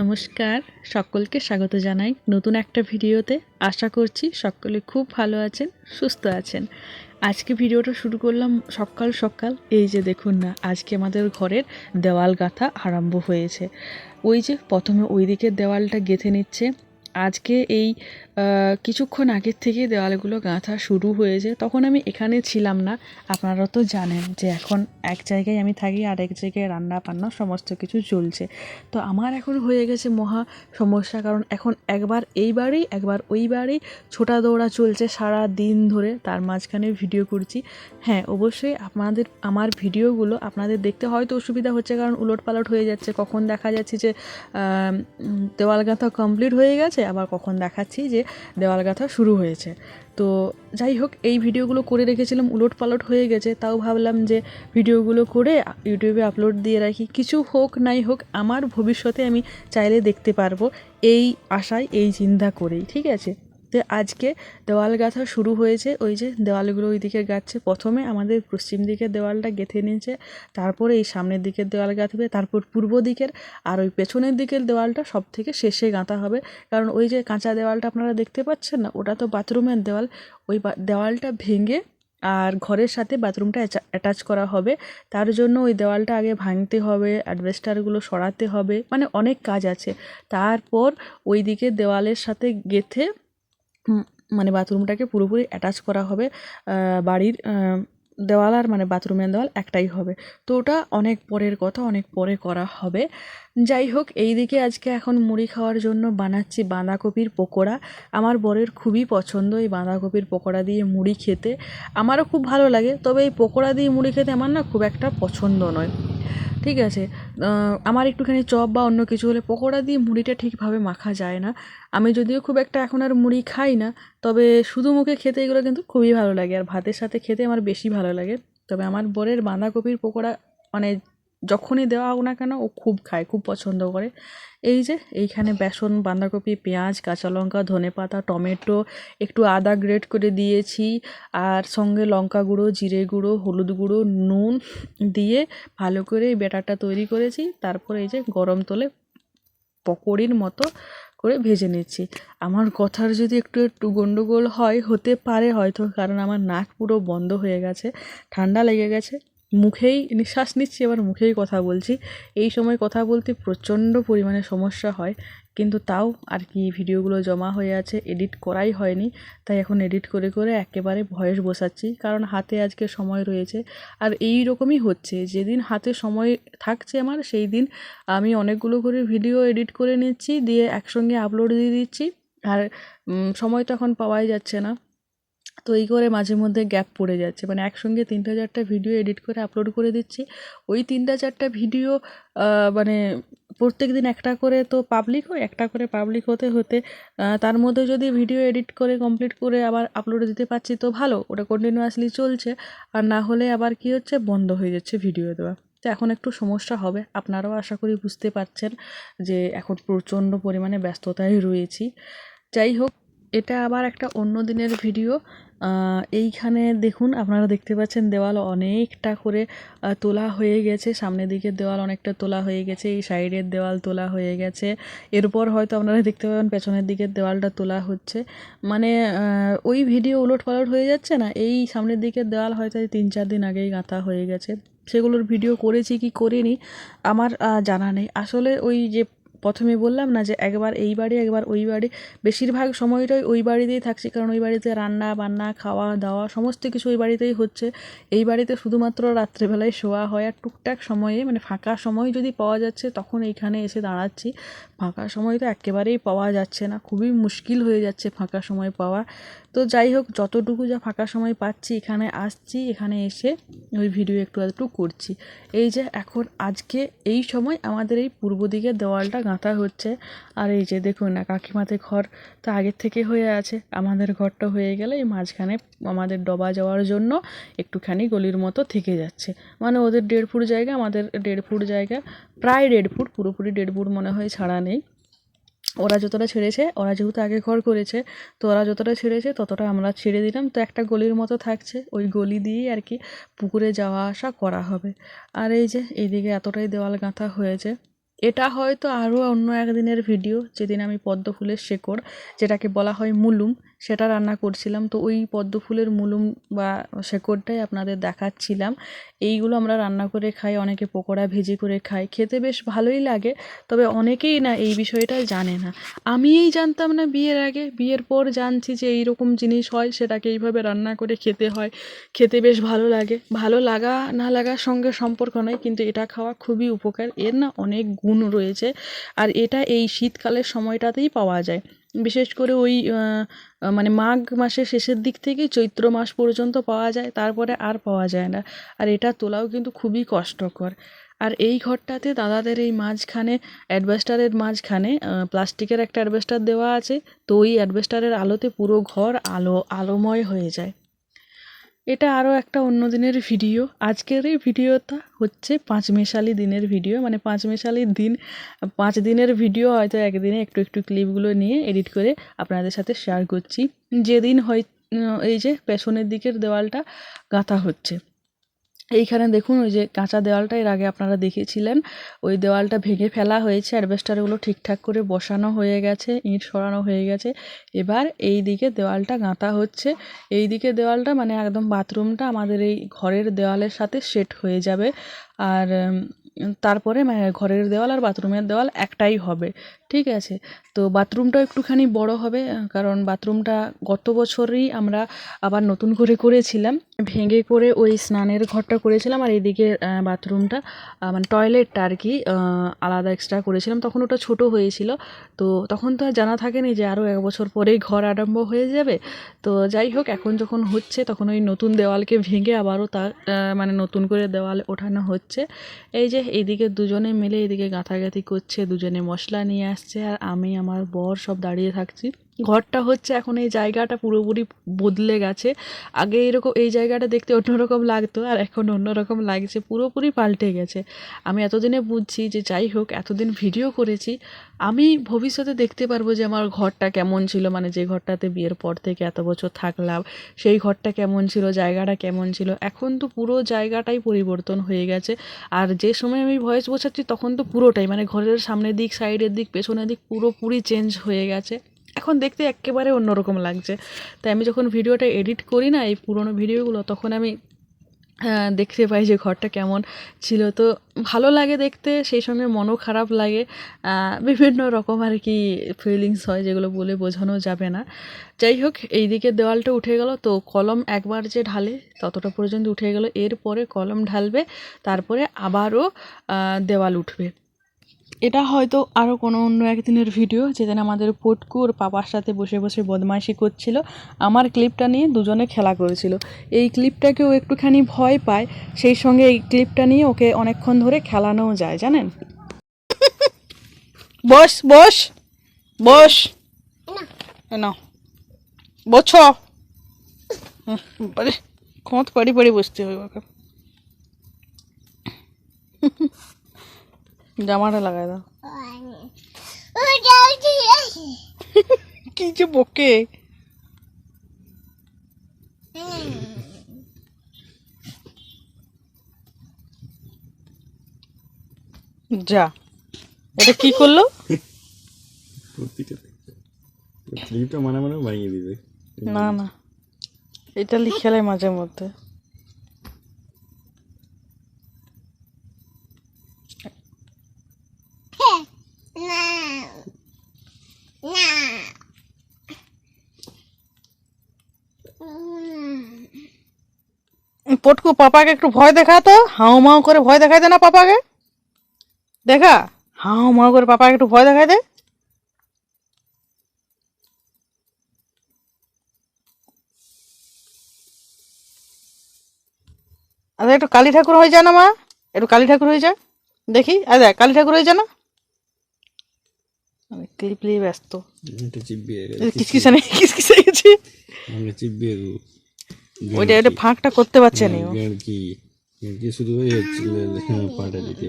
নমস্কার। সকলকে স্বাগত জানাই নতুন একটা ভিডিওতে। আশা করছি সকলে খুব ভালো আছেন, সুস্থ আছেন। আজকে ভিডিওটা শুরু করলাম সকাল সকাল। এই যে দেখুন না, আজকে আমাদের ঘরের দেওয়াল গাঁথা আরম্ভ হয়েছে। ওই যে প্রথমে ওই দিকের দেওয়ালটা গেঁথে নিচ্ছে। আজকে এই কিছুক্ষণ আগের থেকে দেওয়ালগুলো গাঁথা শুরু হয়েছে, তখন আমি এখানে ছিলাম না। আপনারা তো জানেন যে এখন এক জায়গায় আমি থাকি আর এক জায়গায় রান্না বান্না সমস্ত কিছু চলছে। তো আমার এখন হয়ে গেছে মহা সমস্যা, কারণ এখন একবার এই বাড়ি একবার ওই বাড়ি ছোটা দৌড়া চলছে সারা দিন ধরে, তার মাঝখানে ভিডিও করছি। হ্যাঁ অবশ্যই আপনাদের, আমার ভিডিওগুলো আপনাদের দেখতে হয়তো অসুবিধা হচ্ছে, কারণ উলট পালট হয়ে যাচ্ছে। কখন দেখা যাচ্ছে যে দেওয়াল গাঁথা কমপ্লিট হয়ে গেছে আবার কখন দেখাচ্ছি যে দেওয়াল গাঁথা শুরু হয়েছে। তো যাই হোক, এই ভিডিওগুলো করে রেখেছিলাম উলট পালট হয়ে গেছে, তাও ভাবলাম যে ভিডিওগুলো করে ইউটিউবে আপলোড দিয়ে রাখি। কিছু হোক, নাই হোক, আমার ভবিষ্যতে আমি চাইলে দেখতে পারব, এই আশায়, এই চিন্তা করেই, ঠিক আছে? তো আজকে দেওয়াল গাঁথা শুরু হয়েছে। ওই যে দেওয়ালগুলো ওই দিকে গাচ্ছে। প্রথমে আমাদের পশ্চিম দিকের দেওয়ালটা গেঁথে নিয়েছে, তারপরে এই সামনের দিকের দেওয়াল গাঁথবে, তারপর পূর্ব দিকের আর ওই পেছনের দিকের দেওয়ালটা সব থেকে শেষে গাঁথা হবে। কারণ ওই যে কাঁচা দেওয়ালটা আপনারা দেখতে পাচ্ছেন না, ওটা তো বাথরুমের দেওয়াল। ওই দেওয়ালটা ভেঙে আর ঘরের সাথে বাথরুমটা অ্যাটাচ করা হবে। তার জন্য ওই দেওয়ালটা আগে ভাঙতে হবে, অ্যাডভেস্টারগুলো সরাতে হবে। মানে অনেক কাজ আছে। তারপর ওই দিকে দেওয়ালের সাথে গেঁথে মানে বাথরুমটাকে পুরোপুরি অ্যাটাচ করা হবে। বাড়ির দেওয়াল আর মানে বাথরুমের দেওয়াল একটাই হবে। তো ওটা অনেক পরের কথা, অনেক পরে করা হবে। যাই হোক, এই দিকে আজকে এখন মুড়ি খাওয়ার জন্য বানাচ্ছি বাঁধাকপির পকোড়া। আমার বরের খুবই পছন্দ এই বাঁধাকপির পকোড়া দিয়ে মুড়ি খেতে। আমারও খুব ভালো লাগে, তবে এই পকোড়া দিয়ে মুড়ি খেতে আমার না খুব একটা পছন্দ নয়। ঠিক আছে? আমার একটুখানি চপ বা অন্য কিছু হলে পকোড়া দিয়ে মুড়িটা ঠিকভাবে মাখা যায় না। আমি যদিও খুব একটা এখন আর মুড়ি খাই না, তবে শুধু মুখে খেতে এগুলো কিন্তু খুবই ভালো লাগে। আর ভাতের সাথে খেতে আমার বেশি ভালো লাগে। তবে আমার বরের বাঁধাকপির পকোড়া মানে যখনই দেওয়া হোক না কেন, ও খুব খায়, খুব পছন্দ করে। এই যে, এইখানে বেসন, বাঁধাকপি, পেঁয়াজ, কাঁচা লঙ্কা, ধনে পাতা, টমেটো, একটু আদা গ্রেট করে দিয়েছি, আর সঙ্গে লঙ্কা গুঁড়ো, জিরে গুঁড়ো, হলুদ গুঁড়ো, নুন দিয়ে ভালো করে এই ব্যাটারটা তৈরি করেছি। তারপরে এই যে, গরম তোলে পকোড়ির মতো করে ভেজে নিচ্ছি। আমার কথার যদি একটু একটু গন্ডগোল হয়, হতে পারে হয়তো, কারণ আমার নাক পুরো বন্ধ হয়ে গেছে, ঠান্ডা লেগে গেছে। মুখেই নিঃশ্বাস নিচ্ছি আবার মুখেই কথা বলছি। এই সময় কথা বলতে প্রচণ্ড পরিমাণে সমস্যা হয়, কিন্তু তাও আর কি ভিডিওগুলো জমা হয়ে আছে, এডিট করাই হয়নি। তাই এখন এডিট করে করে একেবারে ভয়েস বসাচ্ছি, কারণ হাতে আজকে সময় রয়েছে। আর এই রকমই হচ্ছে, যেদিন হাতে সময় থাকছে আমার, সেই দিন আমি অনেকগুলো করে ভিডিও এডিট করে নিচ্ছি, দিয়ে একসঙ্গে আপলোড দিয়ে দিচ্ছি। আর সময় তো এখন পাওয়াই যাচ্ছে না। তো এই করে মাঝে মধ্যে গ্যাপ পড়ে যাচ্ছে। মানে একসঙ্গে তিনটা চারটা ভিডিও এডিট করে আপলোড করে দিচ্ছি। ওই তিনটা চারটা ভিডিও মানে প্রত্যেক দিন একটা করে তো পাবলিক হয়, একটা করে পাবলিক হতে হতে তার মধ্যে যদি ভিডিও এডিট করে কমপ্লিট করে আবার আপলোড দিতে পারছি তো ভালো, ওটা কন্টিনিউয়াসলি চলছে। আর না হলে আবার কি হচ্ছে, বন্ধ হয়ে যাচ্ছে ভিডিও দেওয়া। তো এখন একটু সমস্যা হবে, আপনারাও আশা করি বুঝতে পারছেন যে এখন প্রচণ্ড পরিমাণে ব্যস্ততায় রয়েছি। যাই হোক এটা আবার একটা অন্য দিনের ভিডিও এইখানে দেখুন, আপনারা দেখতে পাচ্ছেন দেওয়াল অনেকটা করে তোলা হয়ে গেছে। সামনের দিকের দেওয়াল অনেকটা তোলা হয়ে গেছে, এই সাইডের দেওয়াল তোলা হয়ে গেছে। এরপর হয়তো আপনারা দেখতে পাবেন পেছনের দিকের দেওয়ালটা তোলা হচ্ছে। মানে ওই ভিডিও উলট পালট হয়ে যাচ্ছে না? এই সামনের দিকের দেওয়াল হয়তো তিন চার দিন আগেই গাঁথা হয়ে গেছে। সেগুলোর ভিডিও করেছি কি করিনি? আমার জানা নেই। আসলে ওই যে প্রথমে বললাম না যে একবার এই বাড়ি, একবার ওই বাড়ি। বেশিরভাগ সময়টাই ওই বাড়িতেই থাকছি, কারণ ওই বাড়িতে রান্না, বান্না, খাওয়া, দাওয়া, সমস্ত কিছু ওই বাড়িতেই হচ্ছে। এই বাড়িতে শুধুমাত্র রাত্রেবেলায় শোয়া হয় আর টুকটাক সময়ে মানে ফাঁকা সময় যদি পাওয়া যাচ্ছে, তখন এইখানে এসে দাঁড়াচ্ছি। ফাঁকা সময় তো একেবারেই পাওয়া যাচ্ছে না, খুবই মুশকিল হয়ে যাচ্ছে ফাঁকা সময় পাওয়া। তো যাই হোক, যতটুকু যা ফাঁকা সময় পাচ্ছি, এখানে আসছি, এখানে এসে ওই ভিডিও একটু একটু করছি। এই যে এখন আজকে এই সময় আমাদের এই পূর্ব দিকের দেওয়ালটা গাঁথা হচ্ছে। আর এই যে দেখুন না কাকিমাতে ঘর তো আগের থেকে হয়ে আছে। আমাদের ঘরটা হয়ে গেলে এই মাঝখানে আমাদের ডবা যাওয়ার জন্য একটুখানি গলির মতো থেকে যাচ্ছে। মানে ওদের দেড় ফুট জায়গা, আমাদের দেড় ফুট জায়গা। প্রায় দেড় ফুট পুরোপুরি দেড় ফুট মনে হয় ছাড়া নেই। ওরা যতটা ছেড়েছে, ওরা যেহেতু আগে ঘর করেছে, তো ওরা যতটা ছেড়েছে ততটা আমরা ছেড়ে দিলাম। তো একটা গলির মতো থাকছে, ওই গলি দিয়েই আর কি পুকুরে যাওয়া আসা করা হবে। আর এই যে, এইদিকে এতটাই দেওয়াল গাঁথা হয়েছে। এটা হয়তো আরও অন্য একদিনের ভিডিও, যেদিন আমি পদ্ম ফুলের শেকড়, যেটাকে বলা হয় মুলুম। সেটা রান্না করছিলাম। তো ওই পদ্ম ফুলের মুলুম বা শেকড়টাই আপনাদের দেখাচ্ছিলাম। এইগুলো আমরা রান্না করে খাই, অনেকে পকোড়া ভেজে করে খাই। খেতে বেশ ভালোই লাগে, তবে অনেকেই না এই বিষয়টা জানে না। আমিই জানতাম না বিয়ের আগে। বিয়ের পর জানছি যে এই রকম জিনিস হয়, সেটাকে এইভাবে রান্না করে খেতে হয়। খেতে বেশ ভালো লাগে। ভালো লাগা না লাগার সঙ্গে সম্পর্ক নয় কিন্তু এটা খাওয়া খুবই উপকার। এর না অনেক গুণ রয়েছে। আর এটা এই শীতকালের সময়টাতেই পাওয়া যায়। বিশেষ করে ওই মানে মাঘ মাসের শেষের দিক থেকে চৈত্র মাস পর্যন্ত পাওয়া যায়, তারপরে আর পাওয়া যায় না। আর এটা তোলাও কিন্তু খুবই কষ্টকর। আর এই ঘরটাতে দাদাদের এই মাঝখানে অ্যাডভেস্টারের মাঝখানে প্লাস্টিকের একটা অ্যাডভেস্টার দেওয়া আছে, তো ওই অ্যাডভেস্টারের আলোতে পুরো ঘর আলো, আলোময় হয়ে যায়। এটা আরও একটা অন্য দিনের ভিডিও আজকের এই ভিডিওটা হচ্ছে পাঁচ মেশালি দিনের ভিডিও মানে পাঁচ মেশালির দিন, পাঁচ দিনের ভিডিও হয়তো একদিনে একটু একটু ক্লিপগুলো নিয়ে এডিট করে আপনাদের সাথে শেয়ার করছি। যেদিন হয়, এই যে পেছনের দিকের দেওয়ালটা গাঁথা হচ্ছে। এইখানে দেখুন, ওই যে কাঁচা দেওয়ালটা এর আগে আপনারা দেখেছিলেন ওই দেওয়ালটা ভেঙে ফেলা হয়েছে অ্যাডভেস্টারগুলো ঠিকঠাক করে বসানো হয়ে গেছে, ইট সরানো হয়ে গেছে। এবার এই দিকে দেওয়ালটা গাঁথা হচ্ছে। এই দিকে দেওয়ালটা মানে একদম বাথরুমটা আমাদের এই ঘরের দেওয়ালের সাথে সেট হয়ে যাবে। আর তারপরে ঘরের দেওয়াল আর বাথরুমের দেওয়াল একটাই হবে, ঠিক আছে? তো বাথরুমটাও একটুখানি বড় হবে, কারণ বাথরুমটা গত বছরই আমরা আবার নতুন করে করেছিলাম। ভেঙে করে ওই স্নানের ঘরটা করেছিলাম আর এইদিকে আহ, বাথরুমটা মানে টয়লেটটা আর কি আলাদা এক্সট্রা করেছিলাম। তখন ওটা ছোট হয়েছিল। তো তখন তো আর জানা থাকেনি যে আরও এক বছর পরেই ঘর আরম্ভ হয়ে যাবে। তো যাই হোক এখন যখন হচ্ছে তখন ওই নতুন দেওয়ালকে ভেঙে আবারও তার আহ, মানে নতুন করে দেওয়াল ওঠানো হচ্ছে। এই যে এইদিকে দুজনে মিলে এদিকে গাঁথাগাঁথি করছে দুজনে মশলা নিয়ে আসছে আর আমি আমার বর সব দাঁড়িয়ে থাকছি। ঘরটা হচ্ছে এখন এই জায়গাটা পুরোপুরি বদলে গেছে। আগে এরকম এই জায়গাটা দেখতে অন্যরকম লাগতো আর এখন অন্যরকম লাগছে, পুরোপুরি পাল্টে গেছে। আমি এতদিনে বুঝছি যে যাই হোক, এতদিন ভিডিও করেছি, আমি ভবিষ্যতে দেখতে পারব যে আমার ঘরটা কেমন ছিল মানে যে ঘরটাতে বিয়ের পর থেকে এত বছর থাকলাম, সেই ঘরটা কেমন ছিল, জায়গাটা কেমন ছিল। এখন তো পুরো জায়গাটাই পরিবর্তন হয়ে গেছে আর যে সময় আমি ভয়েস বসাচ্ছি তখন তো পুরোটাই মানে ঘরের সামনের দিক সাইডের দিক, পেছনের দিক পুরোপুরি চেঞ্জ হয়ে গেছে। এখন দেখতে একেবারে অন্যরকম লাগছে। তাই আমি যখন ভিডিওটা এডিট করি না, এই পুরোনো ভিডিওগুলো, তখন আমি দেখতে পাই যে ঘরটা কেমন ছিল। তো ভালো লাগে দেখতে, সেই সঙ্গে মনও খারাপ লাগে। বিভিন্ন রকম আর কি ফিলিংস হয় যেগুলো বলে বোঝানো যাবে না। যাই হোক এই দিকে দেওয়ালটা উঠে গেল। তো কলম একবার যে ঢালে, ততটা পর্যন্ত উঠে গেল। এরপরে কলম ঢালবে, তারপরে আবারও দেওয়াল উঠবে। এটা হয়তো আরও কোনো অন্য একদিনের ভিডিও যেদিন আমাদের পটকু ওর পাপার সাথে বসে বসে বদমাইশি করছিল। আমার ক্লিপটা নিয়ে দুজনে খেলা করেছিল। এই ক্লিপটাকেও একটুখানি ভয় পায়, সেই সঙ্গে এই ক্লিপটা নিয়ে ওকে অনেকক্ষণ ধরে খেলানোও যায়, জানেন? বস বস বস। না বছ খত পাড়ি বসতে হবে ওকে। জামাটা লাগাই দাও। কি যে বকে? যা। এটা কি করল? মানে মানে ভাঙিয়ে দিবে। না না। এটা লিখেলে মাঝে মধ্যে। পটকু পাপাকে একটু ভয় দেখা তো। হাও মাও করে ভয় দেখাই দে না পাপাকে। দেখা। হাও মাও করে পাপাকে একটু ভয় দেখাই দে। আরে একটু কালী ঠাকুর হয়ে যায় না মা। একটু কালী ঠাকুর হয়ে যায় দেখি। আরে দেখ কালী ঠাকুর হয়ে যায় না। আমি ব্যস্ত। এটা চিপবিয়ে কিসকিসা নেই কিসকিসা গেছে চিপবিয়ে ওইটা ওইটা ফাঁকটা করতে পারছে না ও। কি? কি শুধু ওই হচ্ছিল হ্যাঁ পাটা দিতে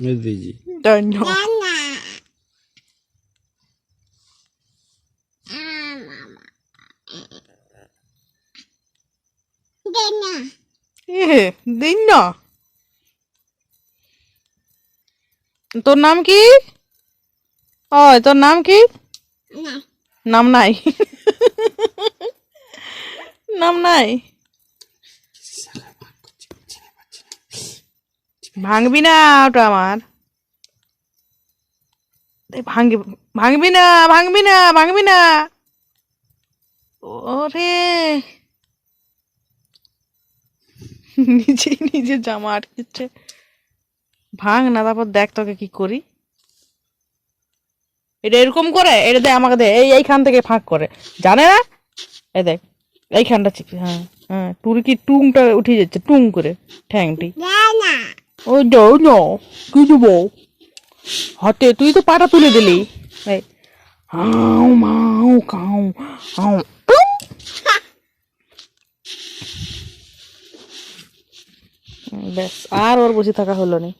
হ্যাঁ দিজি ধন্য দিন না তোর নাম কি? তোর নাম কি? না। নাম নাই। নাম নাই। ভাঙবি না ওটা আমার। ভাঙবি ভাঙবি না ভাঙবি না ভাঙবি না। ওরে। নিজে নিজে জামা আটকেছে। ভাঙ না, তারপর দেখ তোকে কি করি। এটা এরকম করে এটা দে আমাকে দে এই এইখান থেকে ফাঁক করে। জানে না? এই দেখ এইখানটা চিপি হ্যাঁ হ্যাঁ তোর কি টুংটা উঠে যাচ্ছে টুং করে ঠ্যাংটি। ও যাও না কি দেবো? হাতে তুই তো পাটা তুলে দিলি। এই হাও মাও কাও হাও ব্যাস আর ওর বসে থাকা হলো না।